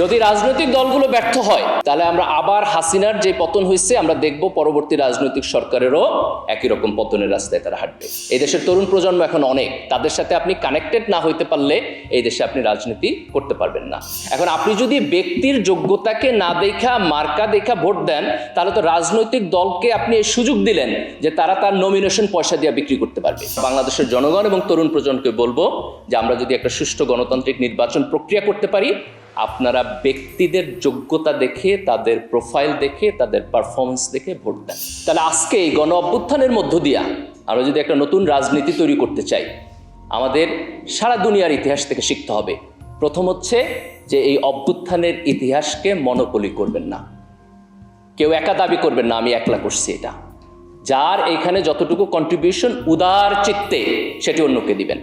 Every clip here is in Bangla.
যদি রাজনৈতিক দলগুলো ব্যর্থ হয়, তাহলে আমরা আবার হাসিনার যে পতন হয়েছে, আমরা দেখব পরবর্তী রাজনৈতিক সরকারেরও একই রকম পতনের রাস্তায় তারা হাঁটবে। এই দেশের তরুণ প্রজন্ম এখন অনেক। তাদের সাথে আপনি কানেক্টেড না হইতে পারলে এই দেশে আপনি রাজনীতি করতে পারবেন না। এখন আপনি যদি ব্যক্তির যোগ্যতাকে না দেখা, মার্কা দেখা ভোট দেন, তাহলে তো রাজনৈতিক দলকে আপনি এই সুযোগ দিলেন যে তারা তার নমিনেশন পয়সা দিয়ে বিক্রি করতে পারবে। বাংলাদেশের জনগণ এবং তরুণ প্রজন্মকে বলব যে আমরা যদি একটা সুষ্ঠু গণতান্ত্রিক নির্বাচন প্রক্রিয়া করতে পারি আপনারা ব্যক্তিদের যোগ্যতা দেখে, তাদের প্রোফাইল দেখে, তাদের পারফরমেন্স দেখে ভোট দেন। তাহলে আজকে এই গণ অভ্যুত্থানের মধ্য দিয়া আমরা যদি একটা নতুন রাজনীতি তৈরি করতে চাই, আমাদের সারা দুনিয়ার ইতিহাস থেকে শিখতে হবে। প্রথম হচ্ছে যে এই অভ্যুত্থানের ইতিহাসকে মনোপলি করবেন না। কেউ একা দাবি করবেন না, আমি একলা করছি এটা। যার এখানে যতটুকু কন্ট্রিবিউশন উদার চিত্তে, সেটি অন্যকে দিবেন।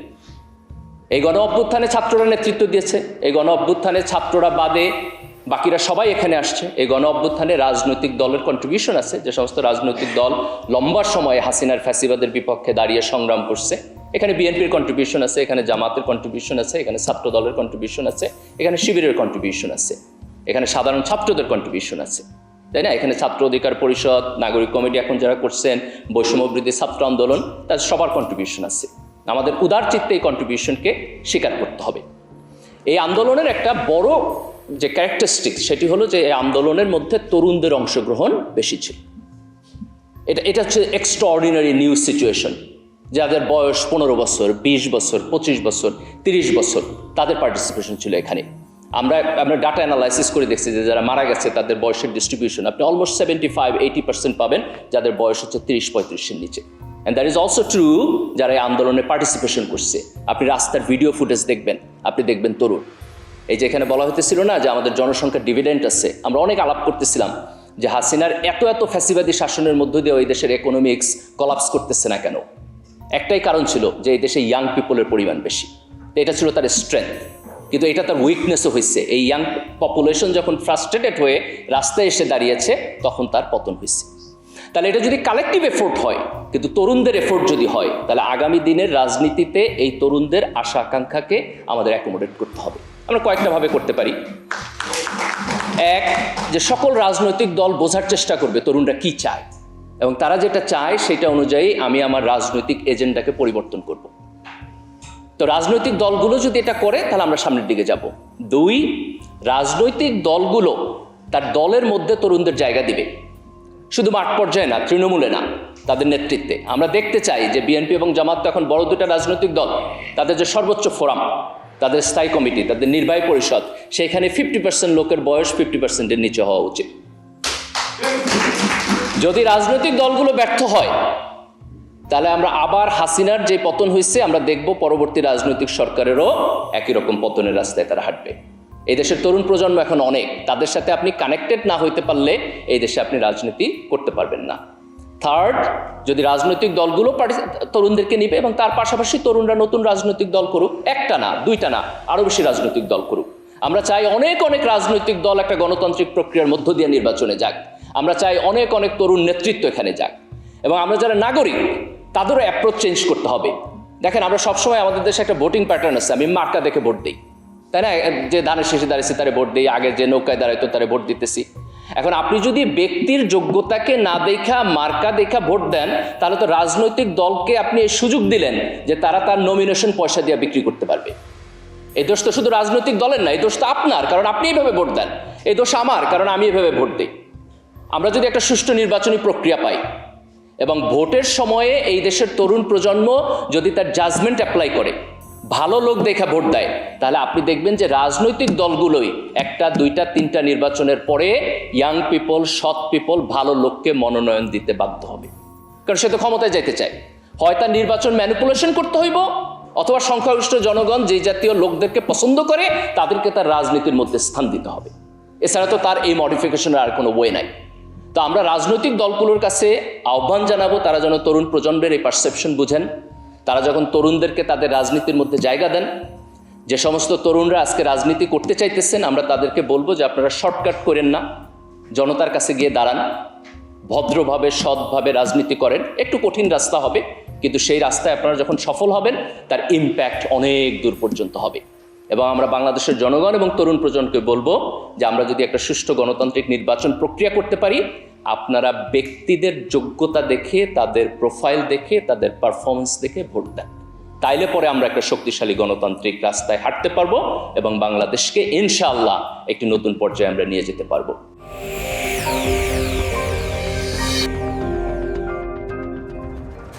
এই গণ অভ্যুত্থানে ছাত্ররা নেতৃত্ব দিয়েছে। এই গণ অভ্যুত্থানে ছাত্ররা বাদে বাকিরা সবাই এখানে আসছে। এই গণ অভ্যুত্থানে রাজনৈতিক দলের কন্ট্রিবিউশন আছে। যে সমস্ত রাজনৈতিক দল লম্বা সময়ে হাসিনার ফ্যাসিবাদের বিপক্ষে দাঁড়িয়ে সংগ্রাম করছে। এখানে বিএনপির কন্ট্রিবিউশন আছে, এখানে জামাতের কন্ট্রিবিউশন আছে, এখানে ছাত্র দলের কন্ট্রিবিউশন আছে, এখানে শিবিরের কন্ট্রিবিউশন আছে। এখানে সাধারণ ছাত্রদের কন্ট্রিবিউশন আছে। তাই না? এখানে ছাত্র অধিকার পরিষদ, নাগরিক কমিটি এখন যারা করছেন বৈষম্যবৃদ্ধি ছাত্র আন্দোলন, তাদের সবার কন্ট্রিবিউশন আছে। আমাদের উদার চিত্তে এই কন্ট্রিবিউশনকে স্বীকার করতে হবে। এই আন্দোলনের একটা বড় যে ক্যারেক্টারিস্টিক সেটি হলো যে এই আন্দোলনের মধ্যে তরুণদের অংশগ্রহণ বেশি ছিল। এটা এটা হচ্ছে এক্সট্রাঅর্ডিনারি নিউজ সিচুয়েশন যাদের বয়স পনেরো বছর, বিশ বছর, পঁচিশ বছর, তিরিশ বছর, তাদের পার্টিসিপেশন ছিল এখানে। আমরা আমরা ডাটা অ্যানালাইসিস করে দেখছি যে যারা মারা গেছে, তাদের বয়সের ডিস্ট্রিবিউশন আপনি almost seventy five eighty percent পাবেন, যাদের বয়স হচ্ছে তিরিশ পঁয়ত্রিশের নিচে। And that is also true যারা এই আন্দোলনে পার্টিসিপেশন করছে। আপনি রাস্তার ভিডিও ফুটেজ দেখবেন, আপনি দেখবেন তরুণ। এই যে এখানে বলা হতেছিল না যে আমাদের জনসংখ্যার ডিভিডেন্ট আছে, আমরা অনেক আলাপ করতেছিলাম যে হাসিনার এত এত ফ্যাসিবাদী শাসনের মধ্য দিয়ে ওই দেশের ইকোনমিক্স কলাপস করতেছে না কেন? একটাই কারণ ছিল যে এই দেশে ইয়াং পিপলের পরিমাণ বেশি। এটা ছিল তার স্ট্রেংথ কিন্তু এটা তার উইকনেসও হয়েছে এই ইয়াং পপুলেশন যখন ফ্রাস্ট্রেটেড হয়ে রাস্তায় এসে দাঁড়িয়েছে, তখন তার পতন হয়েছে তাহলে এটা যদি কালেকটিভ এফোর্ট হয় কিন্তু তরুণদের এফোর্ট যদি হয়, তাহলে আগামী দিনের রাজনীতিতে এই তরুণদের আশা আকাঙ্ক্ষাকে আমাদের অ্যাকোমোডেট করতে হবে। আমরা কয়েকটা ভাবে করতে পারি। এক, যে সকল রাজনৈতিক দল বোঝার চেষ্টা করবে তরুণরা কি চায়। এবং তারা যেটা চায় সেটা অনুযায়ী আমি আমার রাজনৈতিক এজেন্ডাকে পরিবর্তন করব। তো রাজনৈতিক দলগুলো যদি এটা করে, তাহলে আমরা সামনের দিকে যাব। দুই, রাজনৈতিক দলগুলো তার দলের মধ্যে তরুণদের জায়গা দিবে। শুধু মাঠ পর্যায়ে না, তৃণমূলে না, তাদের নেতৃত্বে। আমরা দেখতে চাই যে বিএনপি এবং জামাত এখন বড় দুটা রাজনৈতিক দল, তাদের যে সর্বোচ্চ ফোরাম, তাদের স্থায়ী কমিটি, তাদের নির্বাহী পরিষদ, সেখানে ফিফটি পার্সেন্ট লোকের বয়স ফিফটি পার্সেন্টের নিচে হওয়া উচিত। যদি রাজনৈতিক দলগুলো ব্যর্থ হয়, তাহলে আমরা আবার হাসিনার যে পতন হয়েছে আমরা দেখব পরবর্তী রাজনৈতিক সরকারেরও একই রকম পতনের রাস্তায় তারা হাঁটবে। এই দেশের তরুণ প্রজন্ম এখন অনেক। তাদের সাথে আপনি কানেক্টেড না হইতে পারলে এই দেশে আপনি রাজনীতি করতে পারবেন না। থার্ড যদি রাজনৈতিক দলগুলো তরুণদেরকে নিবে এবং তার পাশাপাশি তরুণরা নতুন রাজনৈতিক দল করুক, একটা না, দুইটা না, আরও বেশি রাজনৈতিক দল করুক। আমরা চাই অনেক অনেক রাজনৈতিক দল একটা গণতান্ত্রিক প্রক্রিয়ার মধ্য দিয়ে নির্বাচনে যাক। আমরা চাই অনেক অনেক তরুণ নেতৃত্ব এখানে যাক। এবং আমরা যারা নাগরিক, তাদেরও অ্যাপ্রোচ চেঞ্জ করতে হবে। দেখেন, আমরা সবসময় আমাদের দেশে একটা ভোটিং প্যাটার্ন আছে, আমি মার্কা দেখে ভোট দিই। তাই না? যে ধানের শেষে দাঁড়িয়েছে তারে ভোট দিই আগে যে নৌকায় দাঁড়াইতো তারে ভোট দিতেছি। এখন আপনি যদি ব্যক্তির যোগ্যতাকে না দেখা, মার্কা দেখা ভোট দেন, তাহলে তো রাজনৈতিক দলকে আপনি সুযোগ দিলেন যে তারা তার নমিনেশন পয়সা দিয়ে বিক্রি করতে পারবে। এই দোষ তো শুধু রাজনৈতিক দলের না, এই দোষ তো আপনার, কারণ আপনি এইভাবে ভোট দেন। এই দোষ আমার, কারণ আমি এভাবে ভোট দিই। আমরা যদি একটা সুষ্ঠু নির্বাচনী প্রক্রিয়া পাই, এবং ভোটের সময়ে এই দেশের তরুণ প্রজন্ম যদি তার জাজমেন্ট অ্যাপ্লাই করে ভালো লোক দেখা ভোট দেয়। তাহলে আপনি দেখবেন যে রাজনৈতিক দলগুলোই একটা, দুইটা, তিনটা নির্বাচনের পরে ইয়াং পিপল সৎ পিপল ভালো লোককে মনোনয়ন দিতে বাধ্য হবে। কারণ সে তো ক্ষমতায় যেতে চায়। হয় তার নির্বাচন ম্যানিপুলেশন করতে হইব, অথবা সংখ্যাগরিষ্ঠ জনগণ যে জাতীয় লোকদেরকে পছন্দ করে, তাদেরকে তার রাজনীতির মধ্যে স্থান দিতে হবে। এছাড়া তো তার এই মডিফিকেশনের আর কোনো ওয়ে নাই। তো আমরা রাজনৈতিক দলগুলোর কাছে আহ্বান জানাব, তারা যেন তরুণ প্রজন্মের এই পারসেপশন বুঝেন। তারা যখন তরুণদেরকে তাদের রাজনীতির মধ্যে জায়গা দেন, যে সমস্ত তরুণরা আজকে রাজনীতি করতে চাইতেছেন, আমরা তাদেরকে বলব যে আপনারা শর্টকাট করেন না, জনতার কাছে গিয়ে দাঁড়ান, ভদ্রভাবে, সৎভাবে রাজনীতি করেন। একটু কঠিন রাস্তা হবে, কিন্তু সেই রাস্তায় আপনারা যখন সফল হবেন, তার ইম্প্যাক্ট অনেক দূর পর্যন্ত হবে। এবং আমরা বাংলাদেশের জনগণ এবং তরুণ প্রজন্মকে বলব যে আমরা যদি একটা সুষ্ঠু গণতান্ত্রিক নির্বাচন প্রক্রিয়া করতে পারি আপনারা ব্যক্তিদের যোগ্যতা দেখে, তাদের প্রোফাইল দেখে, তাদের পারফরমেন্স দেখে ভোট দেন। তাইলে পরে আমরা একটা শক্তিশালী গণতান্ত্রিক রাস্তায় হাঁটতে পারব এবং বাংলাদেশকে ইনশাআল্লাহ একটি নতুন পর্যায়ে আমরা নিয়ে যেতে পারব।